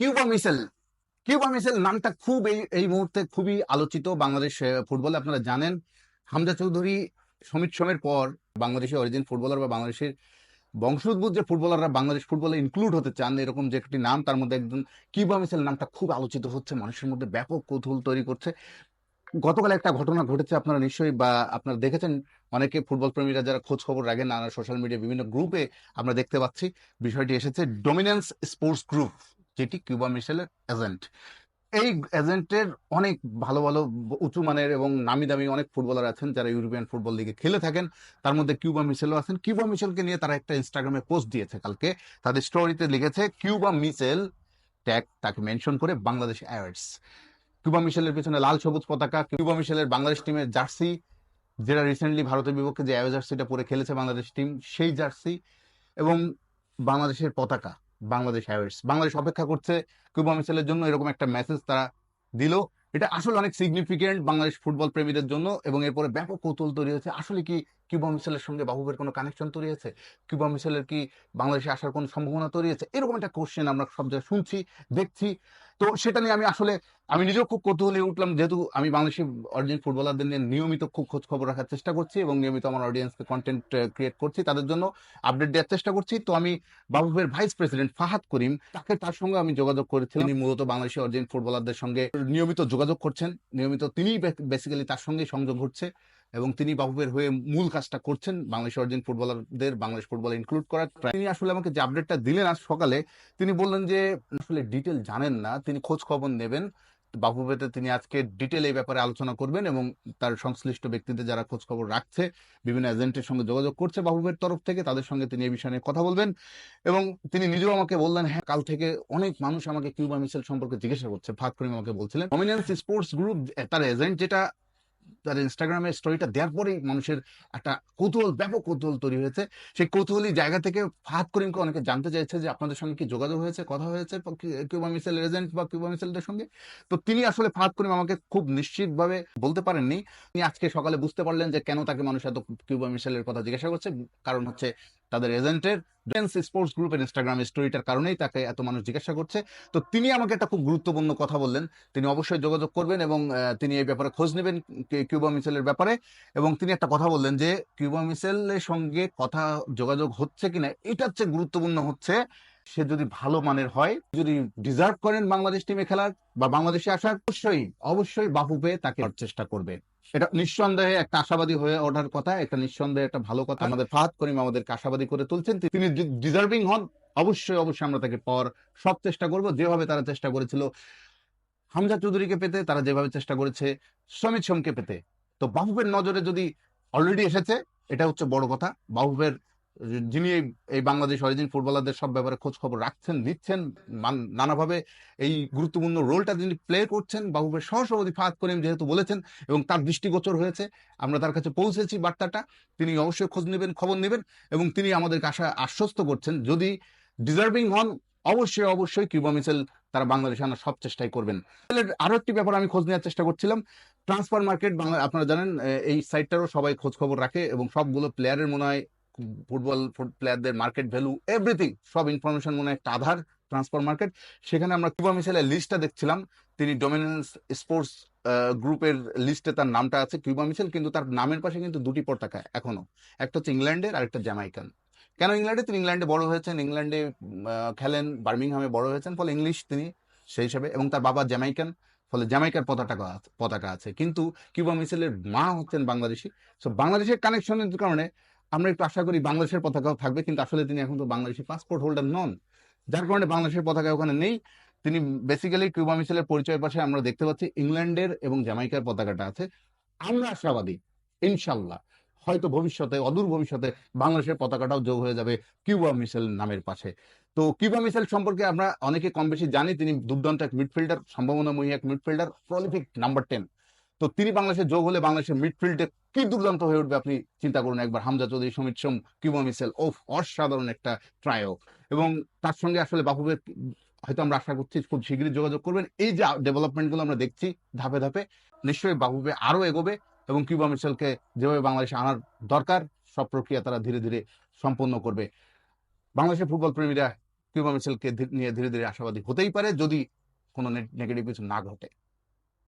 Cuba Mitchell. Cuba Mitchell নামটা খুব এই এই মুহূর্তে খুবই আলোচিত বাংলাদেশ ফুটবলে। আপনারা জানেন, হামজা চৌধুরী সমিত সোমের পর বাংলাদেশি অরিজিন ফুটবলার বা বাংলাদেশের বংশোদ্ভূত যে ফুটবলাররা বাংলাদেশ ফুটবলে ইনক্লুড হতে চান, এরকম যে একটি নাম, তার মধ্যে একজন কিউবা মিসেল নামটা খুব আলোচিত হচ্ছে। মানুষের মধ্যে ব্যাপক কৌতূহল তৈরি করছে। গতকাল একটা ঘটনা ঘটেছে, আপনারা নিশ্চয়ই বা আপনারা দেখেছেন। অনেকে ফুটবল প্রেমীরা যারা খোঁজ খবর রাখেন, নানা সোশ্যাল মিডিয়া বিভিন্ন গ্রুপে আমরা দেখতে পাচ্ছি। বিষয়টি এসেছে ডোমিনেন্স স্পোর্টস গ্রুপ যেটি কিউবা মিশেলের এজেন্ট এই এজেন্টের অনেক ভালো ভালো উঁচু মানের এবং নামি দামি অনেক ফুটবলার আছেন যারা ইউরোপিয়ান ফুটবল লিগে খেলে থাকেন। তার মধ্যে কিউবা মিশেলও আছেন। কিউবা মিশেলকে নিয়ে তারা একটা ইনস্টাগ্রামে পোস্ট দিয়েছে কালকে। তাদের স্টোরিতে লিখেছে, কিউবা মিশেল ট্যাগ তাকে মেনশন করে বাংলাদেশ অ্যাওয়ার্ডস কিউবা মিশেলের পিছনে লাল সবুজ পতাকা, কিউবা মিশেলের বাংলাদেশ টিমের জার্সি, যেটা রিসেন্টলি ভারতের বিপক্ষে যে জার্সিটা পরে খেলেছে বাংলাদেশ টিম সেই জার্সি এবং বাংলাদেশের পতাকা। বাংলাদেশ অ্যাওয়ার্ডস বাংলাদেশ অপেক্ষা করছে কিউবা মিশেলের জন্য, এরকম একটা মেসেজ তারা দিল। এটা আসলে অনেক সিগনিফিকেন্ট বাংলাদেশ ফুটবল প্রেমীদের জন্য এবং এরপরে ব্যাপক কৌতূহল তৈরি হয়েছে। আসলে কি কিউবা মিশেলের সঙ্গে বাহুবের কোনো কানেকশন তৈরি হয়েছে? কিউবা মিশেলের কি বাংলাদেশে আসার কোনো সম্ভাবনা তৈরি হয়েছে? এরকম একটা কোশ্চেন আমরা সব জায়গায় শুনছি, দেখছি। তো সেটা নিয়ে আমি আসলে আমি নিজেও খুব কৌতূহলী উঠলাম, যেহেতু আমি বাংলাদেশি অরিজিন ফুটবলারদের নিয়ে নিয়মিত খুব খোঁজ খবর রাখার চেষ্টা করছি এবং নিয়মিত আমার অডিয়েন্সকে কন্টেন্ট ক্রিয়েট করছি, তাদের জন্য আপডেট দেওয়ার চেষ্টা করছি। তো আমি বাবুবের ভাইস প্রেসিডেন্ট ফাহাদ করিম, তাকে তার সঙ্গে আমি যোগাযোগ করেছিলাম। তিনি মূলত বাংলাদেশি অরিজিন ফুটবলারদের সঙ্গে নিয়মিত যোগাযোগ করছেন। নিয়মিত তিনিই বেসিক্যালি তার সঙ্গে সংযোগ ঘটছে এবং তিনি বাবুবের হয়ে মূল কাজটা করছেন বাংলাদেশ অরিজিন ফুটবলারদের বাংলাদেশ ফুটবল ইনক্লুড করার। তিনি আসলে আমাকে যে আপডেটটা দিলেন আজ সকালে, তিনি বললেন যে, আসলে ডিটেল জানেন না, তিনি খোঁজ খবর নেবেন। বাফুফেতে তিনি আজকে ডিটেল এই ব্যাপারে আলোচনা করবেন এবং তার সংশ্লিষ্ট ব্যক্তিদের যারা খোঁজখবর রাখছে, বিভিন্ন এজেন্টের সঙ্গে যোগাযোগ করছে বাফুফের তরফ থেকে, তাদের সঙ্গে তিনি এই বিষয়ে কথা বলবেন। এবং তিনি নিজেও আমাকে বললেন হ্যাঁ কাল থেকে অনেক মানুষ আমাকে কিউবা মিশেল সম্পর্কে জিজ্ঞাসা করছে। ফাঁক করিম আমাকে বলছিলেন। ডমিনেন্স স্পোর্টস গ্রুপ তার এজেন্ট যেটা তার ইনস্টাগ্রামের স্টোরিটা দেওয়ার পরেই মানুষের একটা কৌতূহল, ব্যাপক কৌতূহল তৈরি হয়েছে। সেই কৌতূহলী জায়গা থেকে ফাহাদ করিমকে অনেকে জানতে চাইছে যে আপনাদের সঙ্গে কি যোগাযোগ হয়েছে, কথা হয়েছে কিউবা মিসেল এজেন্ট বা কিউবা মিসেলদের সঙ্গে? তো তিনি আসলে ফাহাদ করিম আমাকে খুব নিশ্চিতভাবে বলতে পারেননি। তিনি আজকে সকালে বুঝতে পারলেন যে কেন তাকে মানুষ এত কিউবা মিসেলের কথা জিজ্ঞাসা করছে। কারণ হচ্ছে তাদের এজেন্টের ডেন্স স্পোর্টস গ্রুপের ইনস্টাগ্রাম স্টোরিটার কারণেই তাকে এত মানুষ জিজ্ঞাসা করছে। তো তিনি আমাকে একটা খুব গুরুত্বপূর্ণ কথা বললেন। তিনি অবশ্যই যোগাযোগ করবেন এবং তিনি এই ব্যাপারে খোঁজ নেবেন কিউবা মিসেলের ব্যাপারে। এবং তিনি একটা কথা বললেন যে কিউবা মিসেলের সঙ্গে কথা, যোগাযোগ হচ্ছে কিনা, এটা হচ্ছে গুরুত্বপূর্ণ হচ্ছে, সে যদি ভালো মানের হয়, যদি ডিজার্ভ করেন বাংলাদেশ টিমে খেলার বা বাংলাদেশে আসার, অবশ্যই অবশ্যই বাফুপে তাকে চেষ্টা করবে। এটা নিঃসন্দেহে একটা আশাবাদী হয়ে ওঠার কথা একটা নিঃসন্দেহে একটা ভালো কথা। আমাদের ফাহাদ করিম আমাদেরকে আশাবাদী করে তুলছেন। তিনি ডিজার্ভিং হন, অবশ্যই অবশ্যই আমরা তাকে পর সব চেষ্টা করব। যেভাবে তারা চেষ্টা করেছিল, হামজা চৌধুরীকে পেতে, তারা যেভাবে চেষ্টা করেছে শ্রমিক সোমকে পেতে। তো বাহুবের নজরে যদি অলরেডি এসেছে, এটা হচ্ছে বড় কথা। বাহুবের যিনি এই- বাংলাদেশ অরিজিন ফুটবলারদের সব ব্যাপারে খোঁজ খবর রাখছেন, নিচ্ছেন নানাভাবে এই গুরুত্বপূর্ণ রোলটা যিনি প্লে করছেন বাহুবের সহসভাপতি ফাহাদ করিম যেহেতু বলেছেন এবং তার দৃষ্টিগোচর হয়েছে, আমরা তার কাছে পৌঁছেছি বার্তাটা, তিনি অবশ্যই খোঁজ নেবেন, খবর নেবেন এবং তিনি আমাদেরকে আশা, আশ্বস্ত করছেন, যদি ডিজার্ভিং হন, অবশ্যই অবশ্যই কিউবা মিসেল তারা বাংলাদেশে আনার সব চেষ্টাই করবেন। আরও একটি ব্যাপার আমি খোঁজ নেওয়ার চেষ্টা করছিলাম ট্রান্সফার মার্কেট বাংলা, আপনারা জানেন এই সাইটটারও সবাই খোঁজ খবর রাখে এবং সবগুলো প্লেয়ারের মনে হয় ফুটবল প্লেয়ারদের মার্কেট ভ্যালু এভরিথিং সব ইনফরমেশন মনে একটা আধার ট্রান্সফার মার্কেট সেখানে আমরা কিউবা মিসেলের লিস্টটা দেখছিলাম। তিনি ডোমিনেন্স স্পোর্টস গ্রুপের লিস্টে তার নামটা আছে কিউবা মিসেল কিন্তু তার নামের পাশে কিন্তু দুটি পতাকা এখনও। একটা হচ্ছে ইংল্যান্ডের আর একটা জ্যামাইকান কেন ইংল্যান্ডে? তিনি ইংল্যান্ডে বড় হয়েছেন, ইংল্যান্ডে খেলেন বার্মিংহামে বড় হয়েছেন, ফলে ইংলিশ তিনি সেই হিসাবে, এবং তার বাবা জ্যামাইকান ফলে জ্যামাইকার পতাকা পতাকা আছে। কিন্তু কিউবা মিসেলের মা হচ্ছেন বাংলাদেশি। সো বাংলাদেশের কানেকশনের কারণে আমরা একটু আশা করি বাংলাদেশের পতাকাও থাকবে, কিন্তু আসলে তিনি এখন তো বাংলাদেশি পাসপোর্ট হোল্ডার নন। যার কারণে বাংলাদেশের পতাকা ওখানে নেই। তিনি বেসিক্যালি কিউবা মিসেলের পরিচয়ের পাশে আমরা দেখতে পাচ্ছি ইংল্যান্ডের এবং জ্যামাইকার পতাকাটা আছে। আমরা আশাবাদী, ইনশাল্লাহ, হয়তো ভবিষ্যতে, অদূর ভবিষ্যতে বাংলাদেশের পতাকাটাও যোগ হয়ে যাবে কিউবা মিসেল নামের পাশে। তো কিউবা মিসেল সম্পর্কে আমরা অনেকে কম বেশি জানি, তিনি দুর্দান্ত এক মিডফিল্ডার সম্ভাবনাময়ী এক মিডফিল্ডার প্রলিফিক নাম্বার টেন তো তিনি বাংলাদেশে যোগ হলে বাংলাদেশের মিডফিল্ডে কি দুর্দান্ত হয়ে উঠবে আপনি চিন্তা করুন একবার। হামজা চৌধুরী, সমিত সোম কিউবা মিসেল, ওফ, অসাধারণ একটা ট্রায়ো এবং তার সঙ্গে আসলে বাহুবের হয়তো আমরা আশা করছি খুব শীঘ্রই যোগাযোগ করবেন। এই যে ডেভেলপমেন্টগুলো আমরা দেখছি ধাপে ধাপে, নিশ্চয়ই বাহুবে আরও এগোবে এবং কিউবা মিশেলকে যেভাবে বাংলাদেশে আনার দরকার, সব প্রক্রিয়া তারা ধীরে ধীরে সম্পন্ন করবে। বাংলাদেশের ফুটবল প্রেমীরা কিউবা মিসেলকে নিয়ে ধীরে ধীরে আশাবাদী হতেই পারে যদি কোনো নেগেটিভ কিছু না ঘটে।